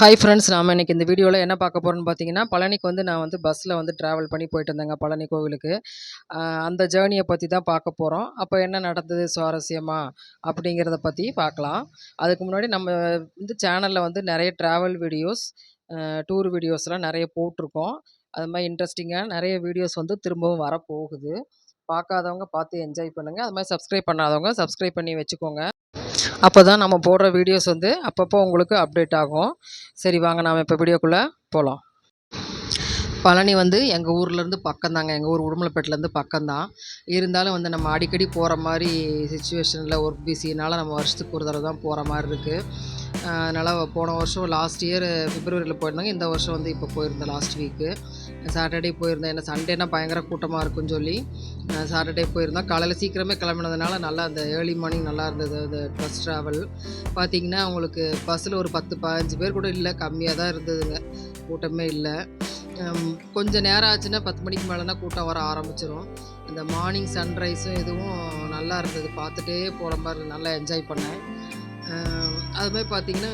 Hi friends நாம் இன்றைக்கி இந்த வீடியோவில் என்ன பார்க்க போகிறோம்னு பார்த்தீங்கன்னா பழனிக்கு வந்து நான் வந்து பஸ்ஸில் வந்து ட்ராவல் பண்ணி போயிட்டு இருந்தேங்க பழனி கோவிலுக்கு. அந்த ஜேர்னியை பற்றி தான் பார்க்க போகிறோம் அப்போ என்ன நடந்தது சுவாரஸ்யமா அப்படிங்கிறத பற்றி பார்க்கலாம். அதுக்கு முன்னாடி நம்ம வந்து சேனலில் வந்து நிறைய ட்ராவல் வீடியோஸ் டூர் வீடியோஸ்லாம் நிறைய போட்டிருக்கோம். அது மாதிரி இன்ட்ரெஸ்டிங்காக நிறைய வீடியோஸ் வந்து திரும்பவும் வரப்போகுது. பார்க்காதவங்க பார்த்து என்ஜாய் பண்ணுங்கள் அது மாதிரி சப்ஸ்கிரைப் பண்ணாதவங்க சப்ஸ்கிரைப் பண்ணி வச்சுக்கோங்க. அப்போ தான் நம்ம போடுற வீடியோஸ் வந்து அப்பப்போ உங்களுக்கு அப்டேட் ஆகும். சரி வாங்க நாம் இப்போ வீடியோக்குள்ளே போகலாம் பழனி வந்து எங்கள் ஊர்லேருந்து பக்கம்தாங்க. எங்கள் ஊர் உடுமலைப்பேட்டிலேருந்து பக்கம்தான். இருந்தாலும் வந்து நம்ம அடிக்கடி போகிற மாதிரி சுச்சுவேஷனில் ஒர்க் பிஸினால் நம்ம வருஷத்துக்கு ஒரு தடவை தான் போகிற மாதிரி இருக்குது அதனால் போன வருஷம் லாஸ்ட் இயர் பிப்ரவரியில் போயிருந்தாங்க. இந்த வருஷம் வந்து இப்போ போயிருந்தேன் லாஸ்ட் வீக்கு சாட்டர்டே போயிருந்தேன். ஏன்னா சண்டேனா பயங்கர கூட்டமாக இருக்குன்னு சொல்லி சாட்டர்டே போயிருந்தோம் காலையில் சீக்கிரமே கிளம்பினதுனால நல்லா அந்த ஏர்லி மார்னிங் நல்லா இருந்தது. அந்த பஸ் ட்ராவல் பார்த்தீங்கன்னா உங்களுக்கு பஸ்ஸில் ஒரு பத்து பதினஞ்சு பேர் கூட இல்லை. கம்மியாக தான் இருந்ததுங்க. கூட்டமே இல்லை. கொஞ்சம் நேரம் ஆச்சுன்னா பத்து மணிக்கு மேலேனா கூட்டம் வர ஆரம்பிச்சிடும் அந்த மார்னிங் சன்ரைஸும் இதுவும் நல்லா இருந்தது. பார்த்துட்டே போகிற மாதிரி நல்லா என்ஜாய் பண்ணேன். ஹம், அது மாதிரி பார்த்திங்கன்னா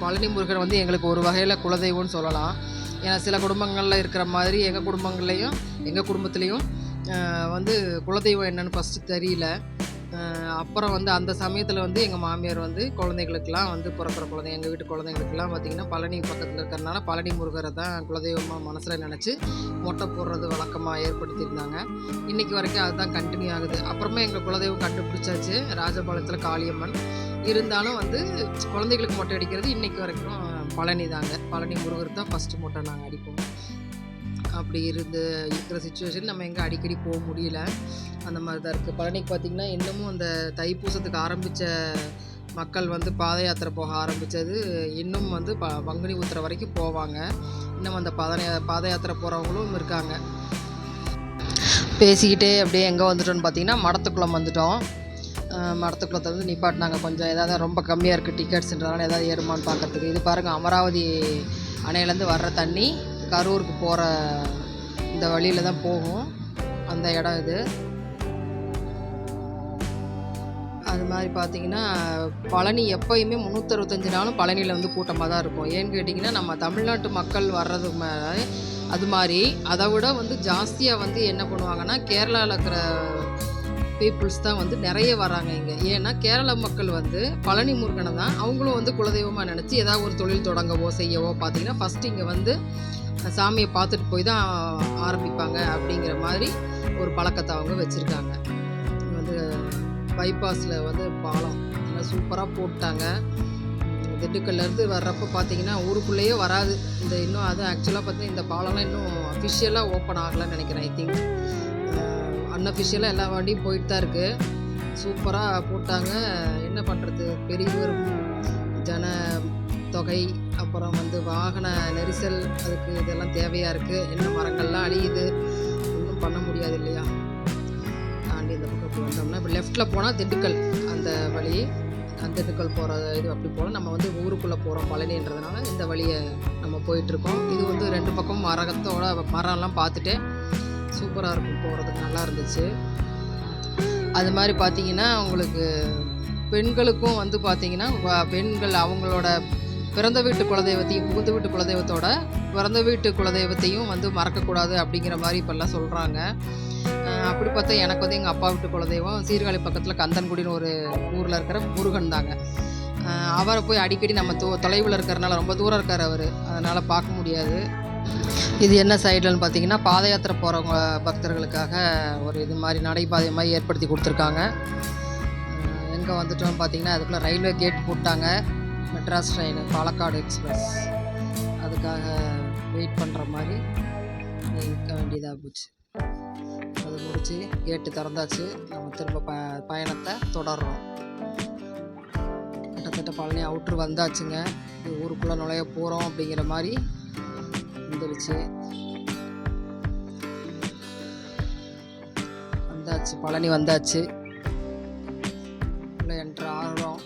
பழனி முருகன் வந்து எங்களுக்கு ஒரு வகையில் குலதெய்வம்னு சொல்லலாம். ஏன்னா சில குடும்பங்களில் இருக்கிற மாதிரி எங்கள் குடும்பங்கள்லேயும் எங்கள் குடும்பத்துலேயும் வந்து குலதெய்வம் என்னன்னு ஃபஸ்ட்டு தெரியல. அப்புறம் வந்து அந்த சமயத்தில் வந்து எங்கள் மாமியார் வந்து குழந்தைகளுக்கெல்லாம் வந்து பிறக்கிற குழந்தை எங்கள் வீட்டு குழந்தைங்களுக்கெல்லாம் பார்த்திங்கன்னா பழனி பக்கத்தில் இருக்கிறனால பழனி முருகரை தான் குலதெய்வமாக மனசில் நினச்சி மொட்டை போடுறது வழக்கமாக ஏற்படுத்தியிருந்தாங்க. இன்றைக்கி வரைக்கும் அதுதான் கண்டினியூ ஆகுது. அப்புறமா எங்கள் குலதெய்வம் கண்டுபிடிச்சாச்சு. ராஜபாளையத்தில் காளியம்மன். இருந்தாலும் வந்து குழந்தைகளுக்கு மொட்டை அடிக்கிறது இன்றைக்கி வரைக்கும் பழனி தாங்க பழனி முருகர் தான் ஃபஸ்ட்டு மொட்டை நாங்கள் அடிப்போம். அப்படி இருந்து இருக்கிற சுச்சுவேஷன் நம்ம எங்கே அடிக்கடி போக முடியல. அந்த மாதிரி தான் இருக்குது பழனிக்கு பார்த்திங்கன்னா இன்னமும் அந்த தைப்பூசத்துக்கு ஆரம்பித்த மக்கள் வந்து பாத யாத்திரை போக ஆரம்பித்தது இன்னும் வந்து ப பங்குனி உத்திர வரைக்கும் போவாங்க. இன்னும் அந்த பதனை பாத யாத்திரை போகிறவங்களும் இருக்காங்க. பேசிக்கிட்டே அப்படியே எங்கே வந்துட்டோம்னு பார்த்தீங்கன்னா மடத்துக்குளம் வந்துட்டோம். மடத்துக்குளத்தை வந்து நிப்பாட்டினாங்க. கொஞ்சம் ஏதாவது ரொம்ப கம்மியாக இருக்குது டிக்கெட்ஸ்ன்றதுனால ஏதாவது ஏறுமான்னு பார்க்குறதுக்கு இது பாருங்கள் அமராவதி அணையிலேருந்து வர்ற தண்ணி. கரூருக்கு போகிற இந்த வழியில் தான் போகும். அந்த இடம் இது. அது மாதிரி பார்த்தீங்கன்னா பழனி எப்போயுமே முந்நூற்றறுபத்தஞ்சு நாளும் பழனியில் வந்து கூட்டமாக தான் இருக்கும். ஏன்னு கேட்டிங்கன்னா நம்ம தமிழ்நாட்டு மக்கள் வர்றது மேலே அது மாதிரி. அதை விட வந்து ஜாஸ்தியாக வந்து என்ன பண்ணுவாங்கன்னா கேரளாவில் இருக்கிற பீப்புள்ஸ் தான் வந்து நிறைய வராங்க இங்கே. ஏன்னா கேரள மக்கள் வந்து பழனி முருகனை தான் அவங்களும் வந்து குலதெய்வமாக நினச்சி ஏதாவது ஒரு தொழில் தொடங்கவோ செய்யவோ பார்த்தீங்கன்னா ஃபஸ்ட்டு இங்கே வந்து சாமியை பார்த்துட்டு போய் தான் ஆரம்பிப்பாங்க அப்படிங்கிற மாதிரி ஒரு பழக்கத்தை அவங்க வச்சுருக்காங்க. வந்து பைபாஸில் வந்து பாலம் நல்லா சூப்பராக போட்டாங்க. திண்டுக்கல்லேருந்து வர்றப்போ பார்த்தீங்கன்னா ஊருக்குள்ளேயே வராது. இந்த இன்னும் அது ஆக்சுவலாக பார்த்தீங்கன்னா இந்த பாலம்லாம் இன்னும் அஃபிஷியலாக ஓப்பன் ஆகலைன்னு நினைக்கிறேன் ஐ திங்க் அன்அஃபிஷியலாக எல்லா வண்டியும் போயிட்டு தான் இருக்குது சூப்பராக போட்டாங்க. என்ன பண்ணுறது பெரிய ஒரு ஜன தொகை அப்புறம் வந்து வாகன நெரிசல் அதுக்கு இதெல்லாம் தேவையாக இருக்குது என்ன மரங்கள்லாம் அழியுது? ஒன்றும் பண்ண முடியாது இல்லையா? தாண்டி இந்த பக்கம் இப்படி வந்தோம்னா இப்போ லெஃப்ட்டில் போனால் திண்டுக்கல் அந்த வழி அந்த திண்டுக்கல் போகிற இது அப்படி போல் நம்ம வந்து ஊருக்குள்ளே போகிறோம் பழனின்றதுனால இந்த வழியை நம்ம போயிட்டுருக்கோம் இது வந்து ரெண்டு பக்கம் மரகத்தோட மரம்லாம் பார்த்துட்டு சூப்பராக இருக்கும் போகிறதுக்கு நல்லா இருந்துச்சு. அது மாதிரி பார்த்தீங்கன்னா உங்களுக்கு பெண்களுக்கும் வந்து பார்த்தீங்கன்னா பெண்கள் அவங்களோட பிறந்த வீட்டு குலதெய்வத்தையும் புகுந்த வீட்டு குலதெய்வத்தோட பிறந்த வீட்டு குலதெய்வத்தையும் வந்து மறக்கக்கூடாது அப்படிங்கிற மாதிரி இப்போல்லாம் சொல்கிறாங்க அப்படி பார்த்தா எனக்கு வந்து எங்கள் அப்பா வீட்டு குலதெய்வம் சீர்காழி பக்கத்தில் கந்தன்குடின்னு ஒரு ஊரில் இருக்கிற முருகன் தாங்க. அவரை போய் அடிக்கடி நம்ம தொ தொலைவில் இருக்கிறனால ரொம்ப தூரம் இருக்கார் அவர். அதனால் பார்க்க முடியாது. இது என்ன சைடுலன்னு பார்த்தீங்கன்னா பாத யாத்திரை போகிறவங்க பக்தர்களுக்காக ஒரு இது மாதிரி நடைபாதை மாதிரி ஏற்படுத்தி கொடுத்துருக்காங்க. எங்கே வந்துட்டோம் பார்த்தீங்கன்னா அதுக்குள்ளே ரயில்வே கேட் போட்டாங்க. Madras train Palakkad express. அதுக்காக வெயிட் பண்ணுற மாதிரி நிற்க வேண்டியதாக போச்சு. அது முடிச்சு கேட்டு திறந்தாச்சு. நம்ம திரும்ப ப பயணத்தை தொடர்றோம். கிட்டத்தட்ட பழனி அவுட்ரு வந்தாச்சுங்க. இது ஊருக்குள்ளே நுழைய போகிறோம் அப்படிங்கிற மாதிரி வந்துருச்சு. வந்தாச்சு பழனி வந்தாச்சு. உள்ள என்ட்ரு ஆகிறோம்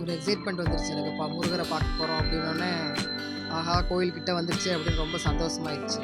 ஒரு எக்ஸைட்மெண்ட் வந்துருச்சு எனக்கு. இப்போ முருகரை பார்க்க போகிறோம் அப்படின்னோடனே ஆஹா கோயில்கிட்ட வந்துருச்சு அப்படின்னு ரொம்ப சந்தோஷமாயிருச்சு.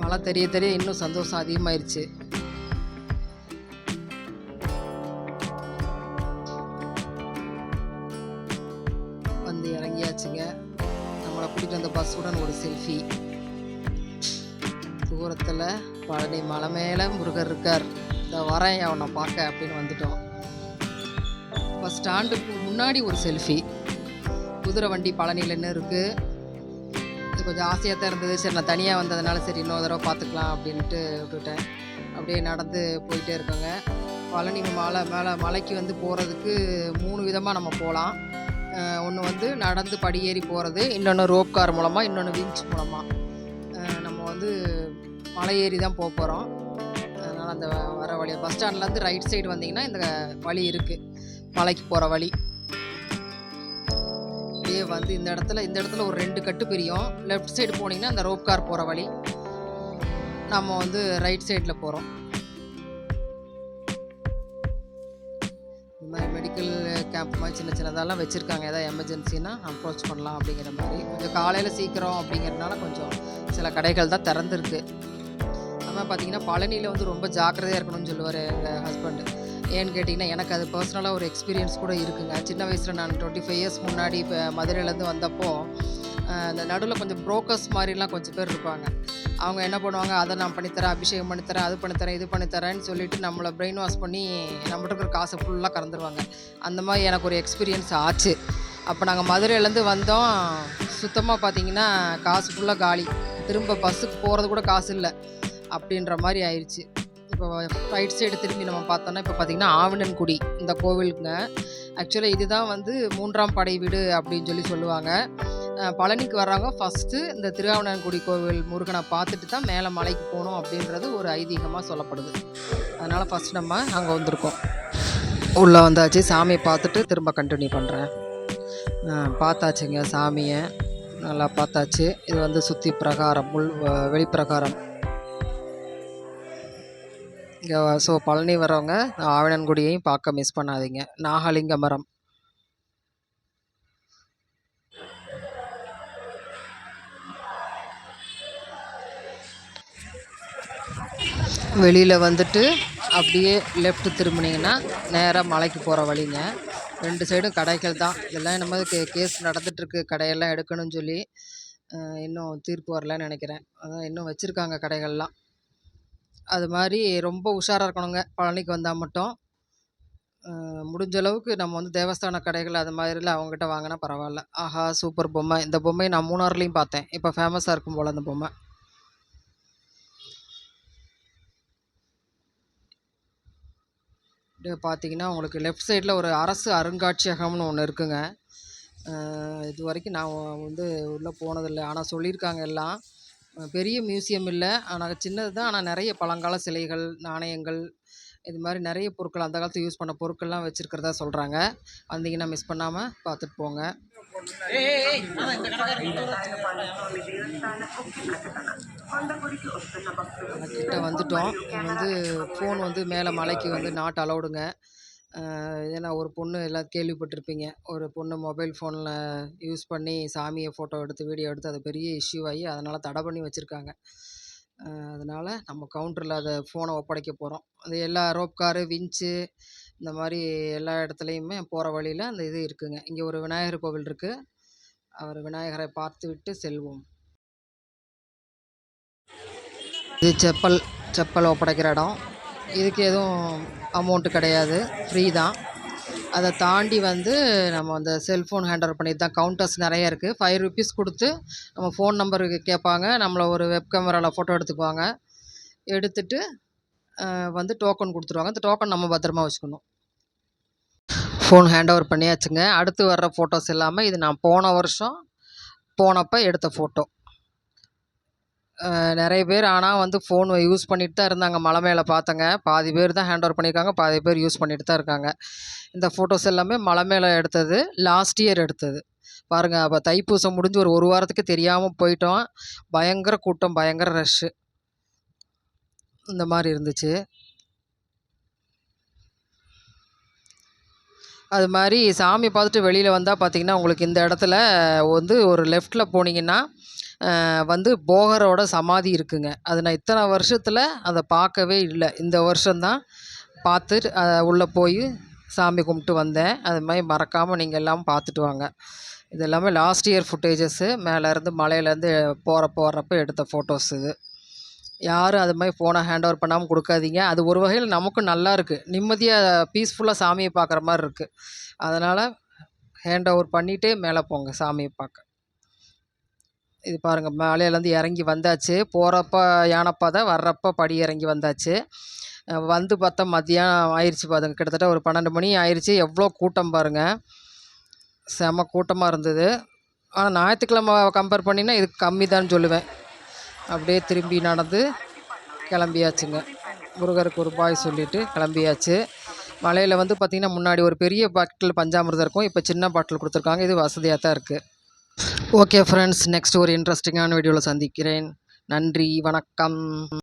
மழை தெரிய தெரிய இன்னும் சந்தோஷம் அதிகமாயிருச்சு. தூரத்தில் பழனி மலை மேலே முருகர் இருக்கார். இந்த வரேன் அவனை பார்க்க அப்படின்னு வந்துட்டோம். பஸ் ஸ்டாண்டுக்கு முன்னாடி ஒரு செல்ஃபி குதிரை வண்டி பழனியில் இருக்குது இது கொஞ்சம் ஆசையாக தான் இருந்தது. சரி நான் தனியாக வந்ததுனால சரி இன்னொரு தடவை பார்த்துக்கலாம் அப்படின்ட்டு விட்டுட்டேன். அப்படியே நடந்து போயிட்டே இருக்கோங்க. பழனி மலை மேலே மலைக்கு வந்து போகிறதுக்கு மூணு விதமாக நம்ம போகலாம் ஒன்று வந்து நடந்து படியேறி போகிறது இன்னொன்று ரோப் கார் மூலமாக இன்னொன்று விஞ்ச் மூலமாக நம்ம வந்து மலை ஏறி தான் போக போகிறோம் அதனால் அந்த வர வழி பஸ் ஸ்டாண்ட்லேருந்து ரைட் சைடு வந்தீங்கன்னா இந்த வழி இருக்குது மலைக்கு போகிற வழி. அப்படியே வந்து இந்த இடத்துல இந்த இடத்துல ஒரு ரெண்டு கட்டு பிரியும். லெஃப்ட் சைடு போனீங்கன்னா அந்த ரோப் கார் போகிற வழி. நம்ம வந்து ரைட் சைடில் போகிறோம் இந்த மாதிரி மெடிக்கல் கேம்ப் மாதிரி சின்ன சின்னதெல்லாம் வச்சுருக்காங்க. ஏதாவது எமர்ஜென்சினா அப்ரோச் பண்ணலாம் அப்படிங்கிற மாதிரி. கொஞ்சம் காலையில் சீக்கிரம் அப்படிங்கிறதுனால கொஞ்சம் சில கடைகள் தான் திறந்துருக்கு. ஆனால் பார்த்தீங்கன்னா பழனியில் வந்து ரொம்ப ஜாக்கிரதையாக இருக்கணும்னு சொல்லுவார் எங்கள் ஹஸ்பண்டு ஏன்னு கேட்டிங்கன்னா எனக்கு அது பர்சனலாக ஒரு எக்ஸ்பீரியன்ஸ் கூட இருக்குங்க. சின்ன வயசில் நான் டுவெண்ட்டி ஃபைவ் இயர்ஸ் முன்னாடி இப்போ மதுரையிலேருந்து வந்தப்போ அந்த இந்த நடுவில் கொஞ்சம் புரோக்கர்ஸ் மாதிரிலாம் கொஞ்சம் பேர் இருப்பாங்க. அவங்க என்ன பண்ணுவாங்க அதை நான் பண்ணித்தரேன் அபிஷேகம் பண்ணித்தரேன் அது பண்ணித்தரேன் இது பண்ணித்தரேன்னு சொல்லிட்டு நம்மளை பிரெயின் வாஷ் பண்ணி நம்மகிட்ட இருக்கிற காசை ஃபுல்லாக கறந்துருவாங்க. அந்த மாதிரி எனக்கு ஒரு எக்ஸ்பீரியன்ஸ் ஆச்சு. அப்போ நாங்கள் மதுரையிலேருந்து வந்தோம். சுத்தமாக பார்த்தீங்கன்னா காசு ஃபுல்லாக காலி. திரும்ப பஸ்ஸுக்கு போகிறது கூட காசு இல்லை. அப்படின்ற மாதிரி ஆயிடுச்சு இப்போ ரைட் சைடு திரும்பி நம்ம பார்த்தோன்னா இப்போ பார்த்தீங்கன்னா ஆவணன்குடி இந்த கோவிலுக்குங்க ஆக்சுவலாக இதுதான் வந்து மூன்றாம் படை வீடு அப்படின்னு சொல்லி சொல்லுவாங்க. பழனிக்கு வர்றவங்க ஃபஸ்ட்டு இந்த திருஆவணன்குடி கோவில் முருகனை பார்த்துட்டு தான் மேலே மலைக்கு போகணும் அப்படின்றது ஒரு ஐதீகமாக சொல்லப்படுது. அதனால் ஃபஸ்ட் நம்ம அங்கே வந்திருக்கோம். உள்ளே வந்தாச்சு சாமியை பார்த்துட்டு திரும்ப கண்டினியூ பண்ணுறேன் பார்த்தாச்சுங்க சாமியை. நல்லா பார்த்தாச்சு. இது வந்து சுற்றி பிரகாரம் உள் வெளிப்பிரகாரம். இங்கே ஸோ பழனி வரவங்க ஆவணன்குடியையும் பார்க்க மிஸ் பண்ணாதீங்க. நாகலிங்க மரம். வெளியில் வந்துட்டு அப்படியே லெஃப்ட் திரும்பினீங்கன்னா நேராக மலைக்கு போகிற வழிங்க. ரெண்டு சைடும் கடைகள் தான். இதெல்லாம் என்னமோ கே கேஸ் நடந்துகிட்ருக்கு கடையெல்லாம் எடுக்கணும்னு சொல்லி இன்னும் தீர்ப்பு வரலன்னு நினைக்கிறேன். அதான் இன்னும் வச்சுருக்காங்க கடைகள்லாம். அது மாதிரி ரொம்ப உஷாராக இருக்கணுங்க. பழனிக்கு வந்தால் மட்டும். முடிஞ்ச அளவுக்கு நம்ம வந்து தேவஸ்தான கடைகள் அது மாதிரிலாம் அவங்ககிட்ட வாங்கினா பரவாயில்ல ஆஹா சூப்பர் பொம்மை. இந்த பொம்மையை நான் மூணாறுலேயும் பார்த்தேன் இப்போ ஃபேமஸாக இருக்கும் போல் அந்த பொம்மை. அப்படியே பார்த்தீங்கன்னா உங்களுக்கு லெஃப்ட் சைடில் ஒரு அரசு அருங்காட்சியகம்னு ஒன்று இருக்குங்க. இது வரைக்கும் நான் வந்து உள்ளே போனதில்லை. ஆனால் சொல்லியிருக்காங்க எல்லாம். பெரிய மியூசியம் இல்லை. ஆனால் சின்னது தான். ஆனால் நிறைய பழங்கால சிலைகள் நாணயங்கள் இது மாதிரி நிறைய பொருட்கள் அந்த காலத்து யூஸ் பண்ண பொருட்கள்லாம் வச்சுருக்கிறதா சொல்கிறாங்க வந்தீங்கன்னா மிஸ் பண்ணாமல் பார்த்துட்டு போங்க. கிட்ட வந்துட்டோம். வந்து ஃபோன் வந்து மேலே மலைக்கு வந்து நாட் அலௌடுங்க ஏன்னா ஒரு பொண்ணு எல்லாம் கேள்விப்பட்டிருப்பீங்க. ஒரு பொண்ணு மொபைல் ஃபோனில் யூஸ் பண்ணி சாமியை ஃபோட்டோ எடுத்து வீடியோ எடுத்து அது பெரிய இஷ்யூ ஆகி அதனால் தடை பண்ணி வச்சுருக்காங்க. அதனால் நம்ம கவுண்டரில் அதை ஃபோனை ஒப்படைக்க போகிறோம் அது எல்லா ரோப் காரு விஞ்சு இந்த மாதிரி எல்லா இடத்துலையுமே போகிற வழியில் அந்த இது இருக்குதுங்க இங்கே ஒரு விநாயகர் கோவில் இருக்குது அவர் விநாயகரை பார்த்து விட்டு செல்வோம். இது செப்பல் செப்பல் ஒப்படைக்கிற இடம். இதுக்கு எதுவும் அமௌண்ட்டு கிடையாது. ஃப்ரீ தான். அதை தாண்டி வந்து நம்ம அந்த செல்ஃபோன் ஹேண்டல் பண்ணி தான் கவுண்டர்ஸ் நிறைய இருக்குது ஃபைவ் ருபீஸ் கொடுத்து நம்ம ஃபோன் நம்பருக்கு கேட்பாங்க. நம்மளை ஒரு வெப் கேமராவில் ஃபோட்டோ எடுத்துக்குவாங்க. எடுத்துட்டு வந்து டோக்கன் கொடுத்துருவாங்க. அந்த டோக்கன் நம்ம பத்திரமா வச்சுக்கணும். ஃபோன் ஹேண்ட் ஓவர் பண்ணியாச்சுங்க. அடுத்து வர்ற ஃபோட்டோஸ் எல்லாமே இது நான் போன வருஷம் போனப்போ எடுத்த ஃபோட்டோ நிறைய பேர் ஆனால் வந்து ஃபோன் யூஸ் பண்ணிட்டு தான் இருந்தாங்க. மலை மேலே பார்த்தங்க. பாதி பேர் தான் ஹேண்ட் ஓவர் பண்ணியிருக்காங்க பாதி பேர் யூஸ் பண்ணிட்டு தான் இருக்காங்க. இந்த ஃபோட்டோஸ் எல்லாமே மலை மேலே எடுத்தது. லாஸ்ட் இயர் எடுத்தது. பாருங்கள் அப்போ தைப்பூசம் முடிஞ்சு ஒரு ஒரு வாரத்துக்கு தெரியாமல் போயிட்டோம். பயங்கர கூட்டம் பயங்கர ரஷ்ஷு இந்த மாதிரி இருந்துச்சு. அது மாதிரி சாமி பார்த்துட்டு வெளியில் வந்தால் பார்த்தீங்கன்னா உங்களுக்கு இந்த இடத்துல வந்து ஒரு லெஃப்ட்டில் போனீங்கன்னா வந்து போகரோட சமாதி இருக்குங்க. அது நான் இத்தனை வருஷத்தில் அதை பார்க்கவே இல்லை. இந்த வருஷம்தான் பார்த்து உள்ளே போய் சாமி கும்பிட்டு வந்தேன். அது மாதிரி மறக்காமல் நீங்கள் எல்லாம் பார்த்துட்டு வாங்க. இது எல்லாமே லாஸ்ட் இயர் ஃபுட்டேஜஸ்ஸு மேலேருந்து மலையிலேருந்து போகிற போகிறப்ப எடுத்த ஃபோட்டோஸ் இது. யாரும் அது மாதிரி ஃபோனை ஹேண்ட் ஓவர் பண்ணாமல் கொடுக்காதீங்க. அது ஒரு வகையில் நமக்கும் நல்லா இருக்குது நிம்மதியாக பீஸ்ஃபுல்லாக சாமியை பார்க்குற மாதிரி இருக்குது அதனால் ஹேண்ட் ஓவர் பண்ணிகிட்டே மேலே போங்க சாமியை பார்க்க இது பாருங்கள் மலையிலேருந்து இறங்கி வந்தாச்சு. போகிறப்ப யானைப்பாதை வர்றப்ப படி இறங்கி வந்தாச்சு. வந்து பார்த்தா மதியானம் ஆயிடுச்சு பாருங்க கிட்டத்தட்ட ஒரு பன்னெண்டு மணி ஆயிடுச்சு எவ்வளோ கூட்டம் பாருங்கள் செம கூட்டமாக இருந்தது. ஆனால் ஞாயிற்றுக்கிழமை கம்பேர் பண்ணினா இது கம்மி தான் சொல்லுவேன். அப்படியே திரும்பி நடந்து கிளம்பியாச்சுங்க. முருகருக்கு ஒரு பாய் சொல்லிட்டு கிளம்பியாச்சு. மலையில் வந்து பார்த்திங்கன்னா முன்னாடி ஒரு பெரிய பாட்டில் பஞ்சாமிர்தம் இருக்கும். இப்போ சின்ன பாட்டில் கொடுத்துருக்காங்க. இது வசதியாக தான் இருக்குது ஓகே ஃப்ரெண்ட்ஸ் நெக்ஸ்ட் ஒரு இன்ட்ரெஸ்டிங்கான வீடியோவில் சந்திக்கிறேன். நன்றி வணக்கம்.